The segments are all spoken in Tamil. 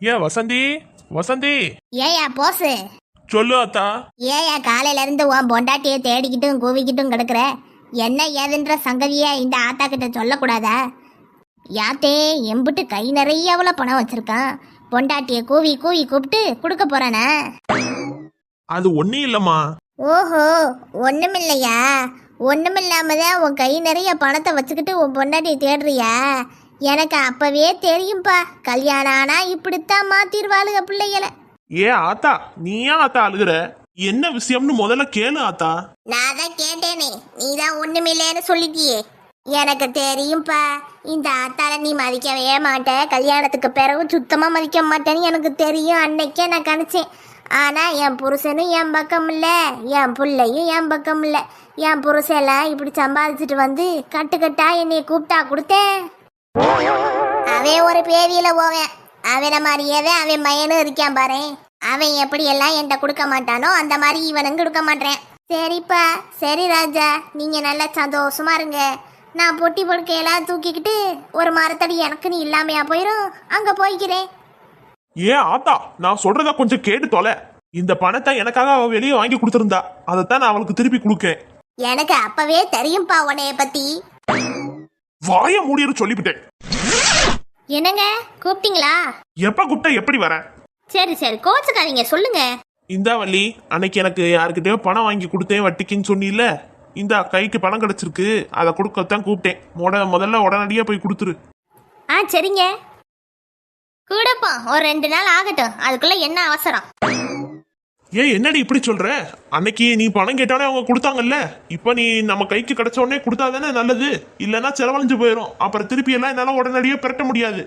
ஏன் வசந்தி? வசந்தி? ஏயா போசு. சொல்லு அத்தா. ஏயா காலையில இருந்து உன் பொண்டாட்டியை தேடிக்கிட்டும் கூவிக்கிட்டும் கிடக்குற. என்ன ஏதுன்ற சங்கதிய இந்த ஆத்தா கிட்ட சொல்லக்கூடாதா? யாத்தே எம்பிட்டு கை நிறைய அவ்வளோ பணம் வச்சிருக்கான். பொண்டாட்டியை கூவி கூவி கூப்பிட்டு கொடுக்க போறானா? அது ஒன்றும் இல்லைம்மா. ஓஹோ ஒண்ணுமில்லையா ஒண்ணுமில்லாம தான் உன் கை நிறைய பணத்தை வச்சுக்கிட்டு உன் பொண்டாட்டியை தேடுறியா? எனக்கு அப்பவே தெரியும்பா. கல்யாணம் ஆனா இப்படித்தான் மாத்திருவாளுக பிள்ளைகளை. ஏ ஆத்தா நீ ஏன் ஆத்தா அழுகுற? என்ன விஷயம்னு முதல்ல கேளு ஆத்தா. நான் தான் கேட்டேனே. நீ தான் ஒண்ணுமில்லைன்னு சொல்லிட்டியே. எனக்கு தெரியும்பா. இந்த ஆத்தால நீ மதிக்கவே மாட்ட. கல்யாணத்துக்கு பிறகு சுத்தமா மதிக்க மாட்டேன்னு எனக்கு தெரியும். அன்னைக்கே நான் கணிச்சேன். ஆனா என் புருஷனும் என் பக்கம் இல்ல என் பிள்ளையும் என் பக்கம் இல்ல என் புருஷெல்லாம் இப்படி சம்பாதிச்சுட்டு வந்து கட்டுக்கட்டா என்னைய கூப்பிட்டா கொடுத்தேன். அவன் ஒரு பேதியில போவேன். அவனை மாதிரியவே அவன் மயனும் இருக்கான் பாரு அவன் எப்படி எல்லாம் என்கிட்ட கொடுக்க மாட்டானோ அந்த மாதிரி இவனும் கொடுக்க மாட்டேன். சரிப்பா சரி ராஜா நீங்க நல்லா சந்தோஷமா இருங்க. நான் பொட்டி பொடுக்கையெல்லாம் தூக்கிக்கிட்டு ஒரு மரத்தடி எனக்குன்னு இல்லாமையா போயிரும். அங்க போய்க்கிறேன். ஏன் ஆத்தா நான் சொல்றத கொஞ்சம் கேட்டு தொலை. இந்த பணத்தை எனக்காக அவ வெளியே வாங்கி கொடுத்துருந்தா அதைத்தான் நான் அவளுக்கு திருப்பி கொடுக்கேன். எனக்கு அப்பவே தெரியும்பா உன்னைய பத்தி. வாய மூடியரு சொல்லிவிட்டேன். என்னங்க? கூப்பிட்டீங்களா? எப்ப கூப்பிட்டா எப்படி வர? சரி சரி. கோச்சுக்காதீங்க சொல்லுங்க. இந்தா வள்ளி அன்னைக்கு எனக்கு யாருக்கிட்டயோ பணம் வாங்கி கொடுத்தேன் வட்டிக்குன்னு சொன்னில இந்தா கைக்கு பணம் கிடைச்சிருக்கு. அதை கொடுக்கத்தான் கூப்பிட்டேன். முத முதல்ல உடனடியா போய் கொடுத்துரு. ஆ சரிங்க. கூடப்பா. ஒரு ரெண்டு நாள் ஆகட்டும். அதுக்குள்ள என்ன அவசரம்? ஏய் என்னடி இப்படி சொல்ற? அன்னைக்கு நீ பணம் கேட்டாலே அவங்க கொடுத்தாங்கல்ல? இப்போ நீ நம்ம கைக்கு கிடைச்ச உடனே கொடுத்தாதானே நல்லது? இல்லைன்னா செலவழிஞ்சு போயிடும் அப்புறம் திருப்பி எல்லாம் என்னால உடனடியே பெரட்ட முடியாது.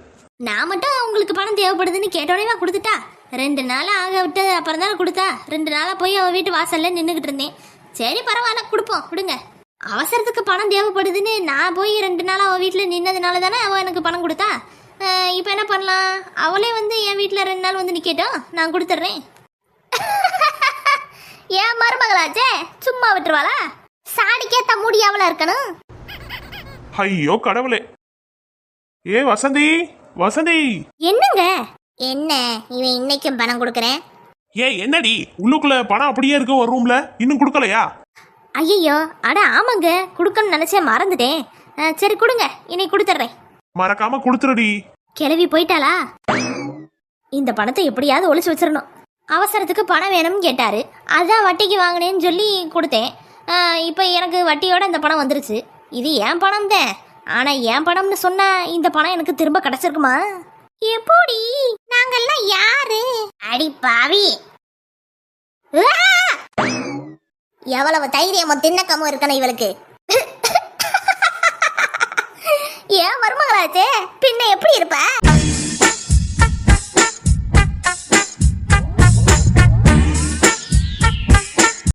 நான் மட்டும் அவங்களுக்கு பணம் தேவைப்படுதுன்னு கேட்டோடனே கொடுத்துட்டா? ரெண்டு நாள் ஆக விட்டு அப்புறம் தானே கொடுத்தா? ரெண்டு நாளாக போய் அவள் வீட்டு வாசல்ல நின்றுக்கிட்டு இருந்தேன். சரி பரவாயில்ல கொடுப்போம் விடுங்க. அவசரத்துக்கு பணம் தேவைப்படுதுன்னு நான் போய் ரெண்டு நாள் அவள் வீட்டில் நின்னதுனால தானே அவள் எனக்கு பணம் கொடுத்தா? இப்போ என்ன பண்ணலாம்? அவளே வந்து என் வீட்டில் ரெண்டு நாள் வந்து நிற்கட்டும் நான் கொடுத்துட்றேன். மருமகளாச்சே? சும்மா விட்டுருவாளா? சாடிக்கேத்த முடியாமல இருக்கணும்? ஐயோ கடவுளே. ஏ வசந்தி வசந்தி. என்னங்க? என்ன? இவன் இன்னைக்கும் பணம் கொடுக்குறேன்? ஏ என்னடி? உள்ளுக்குள்ள பணம் அப்படியே இருக்க ஒரு ரூம்ல இன்னும் கொடுக்கலையா? ஐயோ அட ஆமாங்க. கொடுக்கணும்னு நினைச்சேன் மறந்துட்டேன். அஹ், சரி கொடுங்க. இன்னைக்கு கொடுத்துட்றேன் மறக்காம கொடுத்துருடி. கிளவி போயிட்டாளா? இந்த பணத்தை எப்படியாவது ஒளிச்சு வச்சிடணும். அவசரத்துக்கு பணம் வேணும்னு கேட்டார். அதான் வட்டிக்கு வாங்கினேன்னு சொல்லி கொடுத்தேன். இப்போ எனக்கு வட்டியோட இந்த பணம் வந்துருச்சு. இது என் பணம் தான்? ஆனால் என் பணம்னு சொன்னால் இந்த பணம் எனக்கு திரும்ப கிடைச்சிருக்குமா? எப்படி? நாங்கள்லாம் யாரு? அடி பாவி. எவ்வளவு தைரியமோ திண்ணக்கமும் இருக்கணும் இவளுக்கு. ஏன் மருமகளாச்சே? பின்ன எப்படி இருப்ப?